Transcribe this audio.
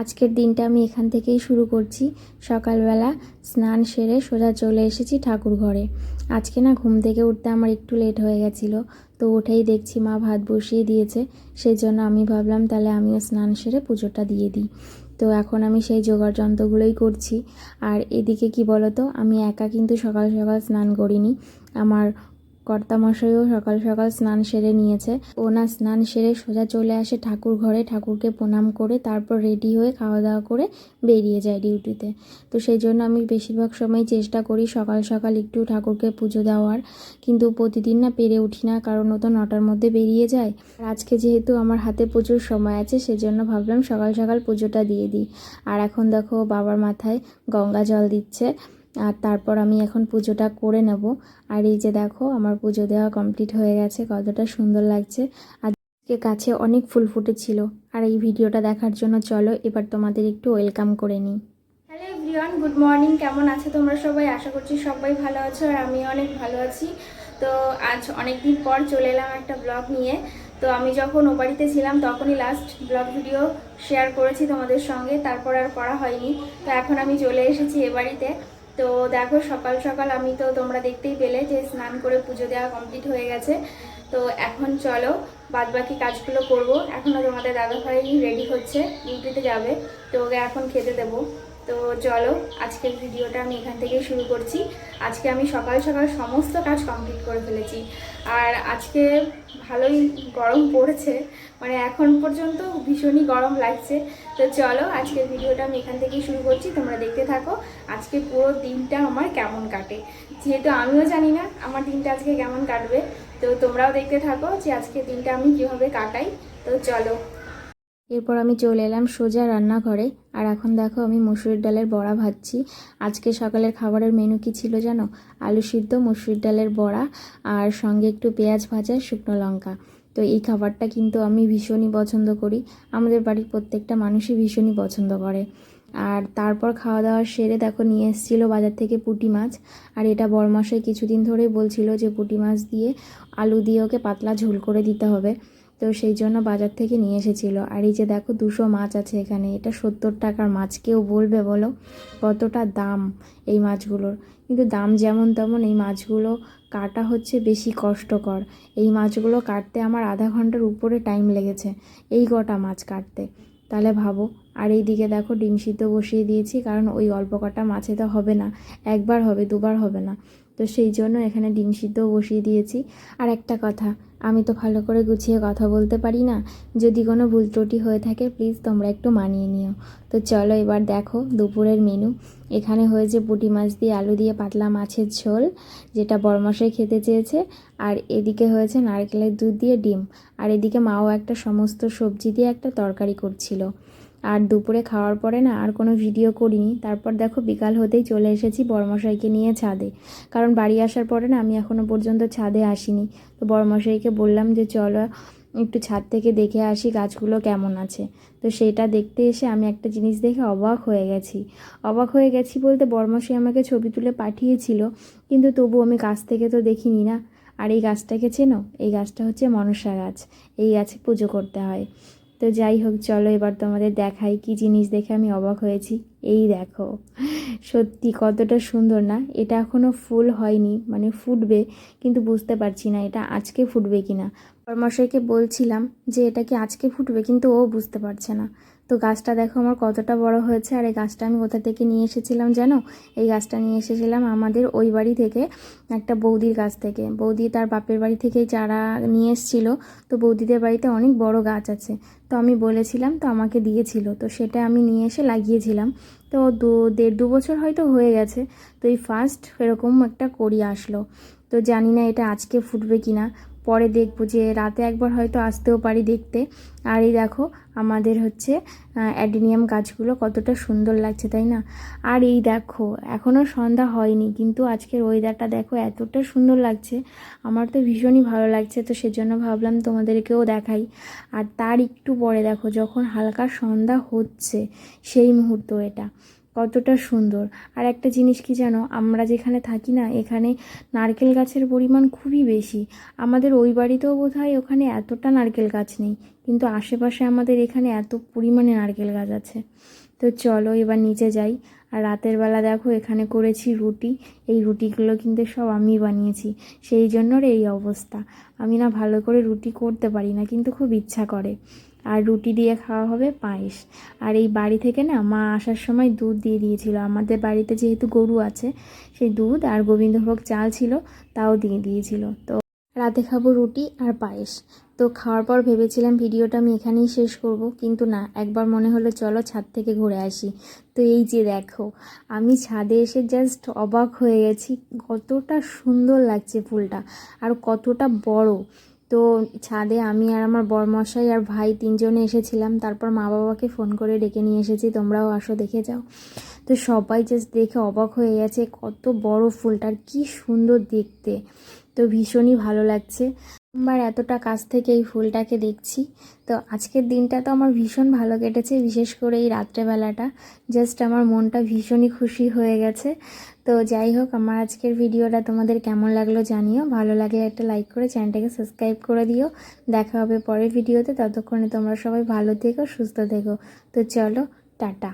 আজকের দিনটা আমি এখান থেকেই শুরু করছি। সকালবেলা স্নান সেরে সোজা চলে এসেছি ঠাকুর ঘরে। আজকে না ঘুম থেকে উঠতে আমার একটু লেট হয়ে গেছিল, তো উঠেই দেখছি মা ভাত বসিয়ে দিয়েছে সেই জন্য আমি ভাবলাম তাহলে আমিও স্নান সেরে পুজোটা দিয়ে দিই। তো এখন আমি সেই জোগাড় যন্ত্রগুলোই করছি। আর এদিকে কি বলতো, আমি একা কিন্তু সকাল সকাল স্নান করিনি। আমার কর্তামশাইও সকাল সকাল স্নান সেরে নিয়েছে। ও না স্নান সেরে সোজা চলে আসে ঠাকুর ঘরে। ঠাকুরকে প্রণাম করে তারপর রেডি হয়ে খাওয়া দাওয়া করে বেরিয়ে যায় ডিউটিতে। তো সেই জন্য আমি বেশিরভাগ সময় চেষ্টা করি সকাল সকাল একটু ঠাকুরকে পুজো দেওয়ার। কিন্তু প্রতিদিন না পেরে উঠি না, কারণ ও তো নটার মধ্যে বেরিয়ে যায়। আর আজকে যেহেতু আমার হাতে প্রচুর সময় আছে, সেজন্য ভাবলাম সকাল সকাল পুজোটা দিয়ে দিই। আর এখন দেখো বাবার মাথায় গঙ্গা জল দিচ্ছে। আর তারপর আমি এখন পুজোটা করে নেব। আর এই যে দেখো, আমার পুজো দেওয়া কমপ্লিট হয়ে গেছে, কতটা সুন্দর লাগছে। আজকে কাছে অনেক ফুল ফুটেছিল। আর এই ভিডিওটা দেখার জন্য চলো, এবার তোমাদের একটু ওয়েলকাম করে নিই। গুড মর্নিং কেমন আছো তোমরা সবাই? আশা করছি সবাই ভালো আছো আর আমি অনেক ভালো আছি। তো আজ অনেক দিন পর চলে এলাম একটা ব্লগ নিয়ে। তো আমি যখন ও বাড়িতে ছিলাম, তখনই লাস্ট ব্লগ ভিডিও শেয়ার করেছি তোমাদের সঙ্গে, তারপর আর করা হয়নি। তো এখন আমি চলে এসেছি এ বাড়িতে। তো দেখো, সকাল সকাল আমি তো তোমরা দেখতেই পেলে যে স্নান করে পুজো দেওয়া কমপ্লিট হয়ে গেছে। তো এখন চলো বাদ বাকি কাজগুলো করব। এখনও তোমাদের দাদাভাই রেডি হচ্ছে ডিউটিতে যাবে। তো ওকে এখন খেতে দেবো। তো চলো, আজকের ভিডিওটা আমি এখান থেকেই শুরু করছি। আজকে আমি সকাল সকাল সমস্ত কাজ কমপ্লিট করে ফেলেছি। আর আজকে ভালোই গরম পড়েছে মানে এখন পর্যন্ত ভীষণই গরম লাগছে। তো চলো, আজকের ভিডিওটা আমি এখান থেকেই শুরু করছি। তোমরা দেখতে থাকো, আজকে পুরো দিনটা আমার কেমন কাটে। যেহেতু আমিও জানি না আমার দিনটা আজকে কেমন কাটবে, তো তোমরাও দেখতে থাকো যে আজকে দিনটা আমি কীভাবে কাটাই। তো চলো এরপর আমি চলে এলাম সোজা রান্নাঘরে। আর এখন দেখো আমি মসুরির ডালের বড়া ভাজছি। আজকে সকালের খাবারের মেনু কি ছিল জানো? আলু সিদ্ধ মসুরির ডালের বড়া আর সঙ্গে একটু পেঁয়াজ ভাজা, শুকনো লঙ্কা। তো এই খাবারটা কিন্তু আমি ভীষণই পছন্দ করি। আমাদের বাড়ির প্রত্যেকটা মানুষই ভীষণই পছন্দ করে। আর তারপর খাওয়া দাওয়া সেরে দেখো নিয়ে এসেছিল বাজার থেকে পুঁটি মাছ। আর এটা বরমাসাই কিছুদিন ধরেই বলছিল যে পুঁটি মাছ দিয়ে আলু দিয়ে ওকে পাতলা ঝোল করে দিতে হবে। তো সেই জন্য বাজার থেকে নিয়ে এসেছিল। আর এই যে দেখো দুশো মাছ আছে এখানে। এটা সত্তর টাকার মাছ। কেউ বলবে বলো কতটা দাম এই মাছগুলোর? কিন্তু দাম যেমন তেমন এই মাছগুলো কাটা হচ্ছে বেশি কষ্টকর। এই মাছগুলো কাটতে আমার আধা ঘণ্টার উপরে টাইম লেগেছে এই কটা মাছ কাটতে। তাহলে ভাবো। আর এই দিকে দেখো ডিম সিদ্ধ বসিয়ে দিয়েছি, কারণ ওই অল্প কটা মাছে তো হবে না। একবার হবে, দুবার হবে না। তো সেই জন্য এখানে ডিম সিদ্ধও বসিয়ে দিয়েছি। আর একটা কথা, আমি তো ভালো করে গুছিয়ে কথা বলতে পারি না। যদি কোনো ভুল ত্রুটি হয়ে থাকে প্লিজ তোমরা একটু মানিয়ে নিও। তো চলো এবার দেখো দুপুরের মেনু এখানে হয়েছে পুঁটি মাছ দিয়ে আলু দিয়ে পাতলা মাছের ঝোল, যেটা বরমশাই খেতে চেয়েছে। আর এদিকে হয়েছে নারকেলের দুধ দিয়ে ডিম। আর এদিকে মাও একটা সমস্ত সবজি দিয়ে একটা তরকারি করছিল। আর দুপুরে খাওয়ার পরে না আর কোনো ভিডিও করিনি। তারপর দেখো বিকাল হতেই চলে এসেছি বড়মশাইকে নিয়ে ছাদে। কারণ বাড়ি আসার পরে না আমি এখনও পর্যন্ত ছাদে আসিনি। তো বড়মশাইকে বললাম যে, চলো একটু ছাদ থেকে দেখে আসি গাছগুলো কেমন আছে। তো সেটা দেখতে এসে আমি একটা জিনিস দেখে অবাক হয়ে গেছি। অবাক হয়ে গেছি বলতে বর্মশাই আমাকে ছবি তুলে পাঠিয়েছিল, কিন্তু তবু আমি গাছ থেকে তো দেখিনি না। আর এই গাছটাকে চেনো? এই গাছটা হচ্ছে মনসা গাছ। এই গাছে পুজো করতে হয়। তো যাই হোক, চলো এবার তোমাদের দেখাই কি জিনিস দেখে আমি অবাক হয়েছি। এই দেখো, সত্যি কতটা সুন্দর না? এটা এখনও ফুল হয়নি মানে ফুটবে, কিন্তু বুঝতে পারছি না এটা আজকে ফুটবে কি না পরমশাইকে বলছিলাম যে এটা কি আজকে ফুটবে, কিন্তু ও বুঝতে পারছে না। তো গাছটা দেখো আমার কতটা বড় হয়েছে, আর এই গাছটা আমি কোথা থেকে নিয়ে এসেছিলাম জানো? এই গাছটা নিয়ে এসেছিলাম আমাদের ওই বাড়ি থেকে, একটা বৌদির গাছ থেকে। বৌদি তার বাপের বাড়ি থেকেই চারা নিয়ে এসেছিল। তো বৌদিদের বাড়িতে অনেক বড় গাছ আছে। তো আমি বলেছিলাম, তো আমাকে দিয়েছিল। তো সেটা আমি নিয়ে এসে লাগিয়েছিলাম। তো দু, দেড় দু বছর হয়তো হয়ে গেছে। তো এই ফার্স্ট এরকম একটা করি আসলো। তো জানি না এটা আজকে ফুটবে কি না পরে দেখব যে রাতে একবার হয়তো আসতেও পারি দেখতে। আর এই দেখো, আমাদের হচ্ছে অ্যাডিনিয়াম গাছগুলো কতটা সুন্দর লাগছে, তাই না? আর এই দেখো এখনও সন্ধ্যা হয়নি, কিন্তু আজকের ওয়েদারটা দেখো এতটা সুন্দর লাগছে। আমার তো ভীষণই ভালো লাগছে, তো সেজন্য ভাবলাম তোমাদেরকেও দেখাই। আর তার একটু পরে দেখো, যখন হালকা সন্ধ্যা হচ্ছে, সেই মুহূর্ত এটা। কতটা সুন্দর। আর একটা জিনিস কি জানো, আমরা যেখানে থাকি না, এখানে নারকেল গাছের পরিমাণ খুবই বেশি। আমাদের ওই বাড়িতেও বোধ হয় ওখানে এতটা নারকেল গাছ নেই, কিন্তু আশেপাশে আমাদের এখানে এত পরিমাণে নারকেল গাছ আছে। তো চলো এবার নিচে যাই। আর রাতের বেলা দেখো, এখানে করেছি রুটি। এই রুটিগুলো কিন্তু সব আমি বানিয়েছি। সেই জন্য এই অবস্থা। আমি না ভালো করে রুটি করতে পারি না, কিন্তু খুব ইচ্ছা করে। আর রুটি দিয়ে খাওয়া হবে পায়েস। আর এই বাড়ি থেকে না মা আসার সময় দুধ দিয়ে দিয়েছিল। আমাদের বাড়িতে যেহেতু গরু আছে, সেই দুধ আর গোবিন্দভোগ চাল ছিল, তাও দিয়ে দিয়েছিল। তো রাতে খাব রুটি আর পায়েস। তো খাওয়ার পর ভেবেছিলাম ভিডিওটা আমি এখানেই শেষ করব, কিন্তু না, একবার মনে হলো চলো ছাদ থেকে ঘুরে আসি। তো এই যে দেখো, আমি ছাদে এসে জাস্ট অবাক হয়ে গেছি, কতটা সুন্দর লাগছে ফুলটা আর কতটা বড়। তো ছাদে আমি আর আমার বরমশাই আর ভাই তিনজনে এসেছিলাম। তারপর মা বাবাকে ফোন করে ডেকে নিয়ে এসেছি, তোমরাও আসো দেখে যাও। তো সবাই জাস্ট দেখে অবাক হয়ে গেছে, কত বড় ফুলটা আর কি সুন্দর দেখতে। তো ভীষণই ভালো লাগছে। প্রথমবার এতটা কাছ থেকে এই ফুলটাকে দেখছি। তো আজকের দিনটা তো আমার ভীষণ ভালো কেটেছে, বিশেষ করে এই রাত্রেবেলাটা। জাস্ট আমার মনটা ভীষণই খুশি হয়ে গেছে। তো যাই হোক, আমার আজকের ভিডিওটা তোমাদের কেমন লাগল জানিও। ভালো লাগলে একটা লাইক করে চ্যানেলটাকে সাবস্ক্রাইব করে দিও। দেখা হবে পরের ভিডিওতে। ততক্ষণে তোমরা সবাই ভালো থেকো, সুস্থ থেকো। তো চলো, টাটা।